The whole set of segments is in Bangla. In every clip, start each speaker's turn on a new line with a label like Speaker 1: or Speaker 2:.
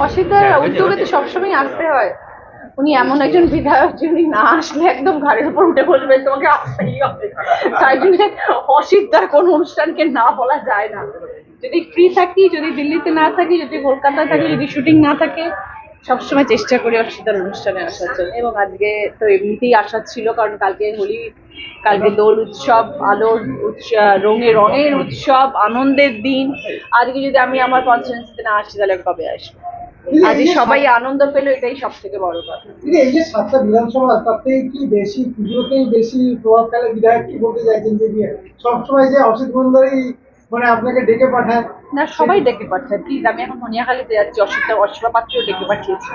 Speaker 1: অসিতার
Speaker 2: হ্যাঁ,
Speaker 1: উদ্যোগে তো সবসময় আসতে হয়। উনি এমন একজন বিধায়ক যিনি না আসলে একদম ঘাড়ের উপর উঠে বসবেন তোমাকে আসতেই হবে। তাই জন্য অসিতার কোনো অনুষ্ঠানকে না বলা যায় না। যদি ফ্রি থাকি যদি দিল্লিতে না থাকি যদি কলকাতায় থাকি যদি শুটিং না থাকে সবসময় চেষ্টা করি অসিতার অনুষ্ঠানে আসার জন্য। এবং আজকে তো এমনিতেই আসার ছিল কারণ কালকে হোলি কালকে দোল উৎসব আলোর উৎসব রঙে রঙের উৎসব আনন্দের দিন। আজকে যদি আমি আমার কনফারেন্সে না আসি তাহলে কবে আসব? আজকে সবাই আনন্দ পেল এটাই সব থেকে বড় কথা।
Speaker 3: এই যে সাতটা বিধানসভা তাতেই কি বেশি পুজোতেই বেশি প্রভাব ফেলে বিধায়ক কি বলতে চাইছেন যে বিয়ে সবসময় যে অসিত মন্দারই মানে আপনাকে ডেকে পাঠায়।
Speaker 1: না সবাই ডেকে পাঠায় প্লিজ আমি এখন মনিয়াখালীতে যাচ্ছি অসুবিধা অসুবিধা পাত্রও ডেকে পাঠিয়েছি।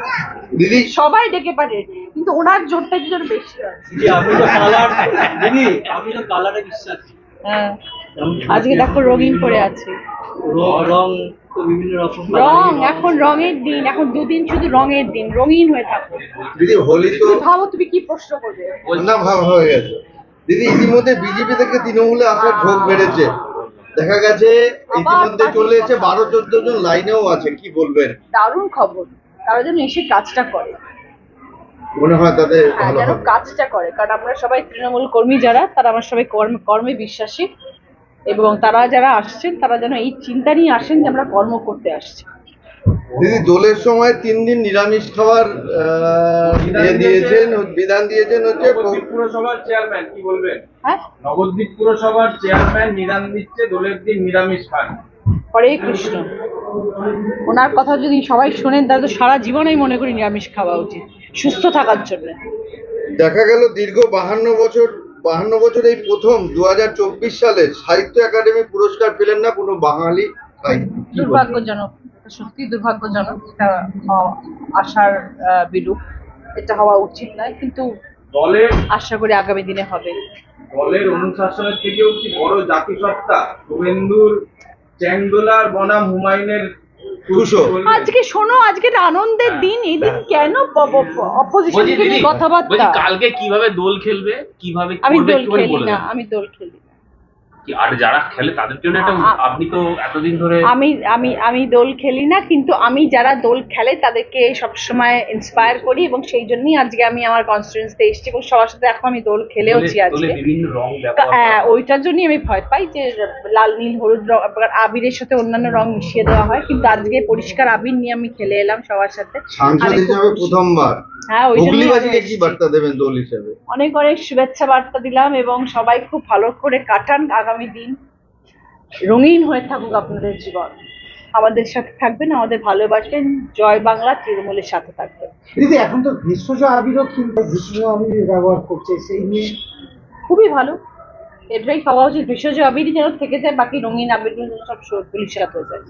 Speaker 4: দিদি?
Speaker 1: সবাই ডেকে পাঠিয়ে কিন্তু ওনার জোরটা যদি বেশি
Speaker 2: দিদি আপনি তো কালার দিদি আপনি তো কালারে বিশ্বাস।
Speaker 1: হ্যাঁ আজকে দেখো রঙিন পরে আছে।
Speaker 2: রং রং
Speaker 1: এখন রঙের দিন এখন দুদিন শুধু রঙের দিন রঙিন হয়ে থাকো।
Speaker 4: দিদি হোলি তো
Speaker 1: ভাবো তুমি কি প্রশ্ন করবে?
Speaker 4: না ভাব হয়ে গেছে। দিদি ইতিমধ্যে বিজেপি থেকে তৃণমূলে আসার ঢোক বেড়েছে। দেখা গেছে ইতিমধ্যে চলে এসে বারো চোদ্দ জন লাইনেও আছে কি বলবেন?
Speaker 1: দারুণ খবর। তারা যেন এসে কাজটা করে।
Speaker 4: মনে হয় তাদের
Speaker 1: হ্যাঁ
Speaker 4: ভালো
Speaker 1: কাজটা করে। কারণ আমরা সবাই তৃণমূল কর্মী যারা তারা আমরা সবাই কর্মে কর্মে বিশ্বাসী। এবং তারা যারা আসছেন তারা যেন এই চিন্তা নিয়ে আসেন যে আমরা কর্ম করতে আসছি।
Speaker 4: দিদি দোলের সময় তিন দিন নিরামিষ খাওয়ার আহ, দিয়েছেন বিধান দিয়েছেন হচ্ছে
Speaker 5: পুরসভার চেয়ারম্যান কি বলবেন?
Speaker 1: হ্যাঁ?
Speaker 5: নবদ্বীপ পুরসভার চেয়ারম্যান নিরাম দিচ্ছে দোলের দিন নিরামিষ খান।
Speaker 1: হরে কৃষ্ণ। ওনার কথা যদি সবাই শোনেন তাহলে তো সারা জীবনেই মনে করি নিরামিষ খাওয়া উচিত সুস্থ থাকার জন্য।
Speaker 4: দেখা গেল দীর্ঘ বাহান্ন বছর বাহান্ন বছর এই প্রথম দু হাজার চব্বিশ সালে সাহিত্য একাডেমি পুরস্কার পেলেন না কোনো বাঙালি?
Speaker 1: দুর্ভাগ্যজনক এটা সত্যি দুর্ভাগ্যজনক এটা আশার বিরূপ এটা হওয়া উচিত নয় কিন্তু
Speaker 5: দলের
Speaker 1: আশা করি আগামী দিনে হবে
Speaker 5: দলের অনুশাসনের থেকেও কি বড় জাতিসত্তা শুভেন্দুর চ্যাংদোলার বনাম হুমায়ুনের।
Speaker 1: আজকে শোনো আজকে আনন্দের দিন এই দিন কেন অপোজিশন কথাবার্তা?
Speaker 6: কালকে কীভাবে দোল খেলবে কীভাবে
Speaker 1: আমি দোল খেলি না আমি দোল খেলি। না।
Speaker 6: কি- আর যারা খেলে তাদের জন্য একটা আপনি তো এতদিন ধরে
Speaker 1: আমি আমি আমি দোল খেলি না কিন্তু আমি যারা দোল খেলে তাদেরকে সবসময় ইন্সপায়ার করি এবং সেই জন্যই আজকে আমি আমার কনস্টিটিউন্সিতে এসেছি এবং সবার সাথে এখন আমি দোল খেলেওছি আজকে।
Speaker 6: বিভিন্ন রং
Speaker 1: হ্যাঁ, ওইটার জন্যই আমি ভয় পাই যে লাল নীল হলুদ রং আবিরের সাথে অন্যান্য রং মিশিয়ে দেওয়া হয় কিন্তু আজকে পরিষ্কার আবির নিয়ে আমি খেলে এলাম সবার সাথে।
Speaker 4: প্রথমবার।
Speaker 1: হ্যাঁ ওই জন্যই
Speaker 4: হুগলিবাসীকে কি বার্তা দেবেন দোল হিসেবে?
Speaker 1: অনেক অনেক শুভেচ্ছা বার্তা দিলাম এবং সবাই খুব ভালো করে কাটান আগামী দিন রঙিন হয়ে থাকুক আপনাদের জীবন। আমাদের সাথে থাকবেন আমাদের ভালোবাসবেন। জয় বাংলা তৃণমূলের সাথে থাকবেন।
Speaker 3: দিদি এখন তো ভেষজ আবিরও কিন্তু ভেষজ আবির ব্যবহার করছে সেই নিয়ে
Speaker 1: খুবই ভালো। এটাই খাওয়া উচিত। ভেষজ আবির যেন থেকে যায় বাকি রঙিন আবিরগুলো যেন সব পুলিশের হয়ে যায়।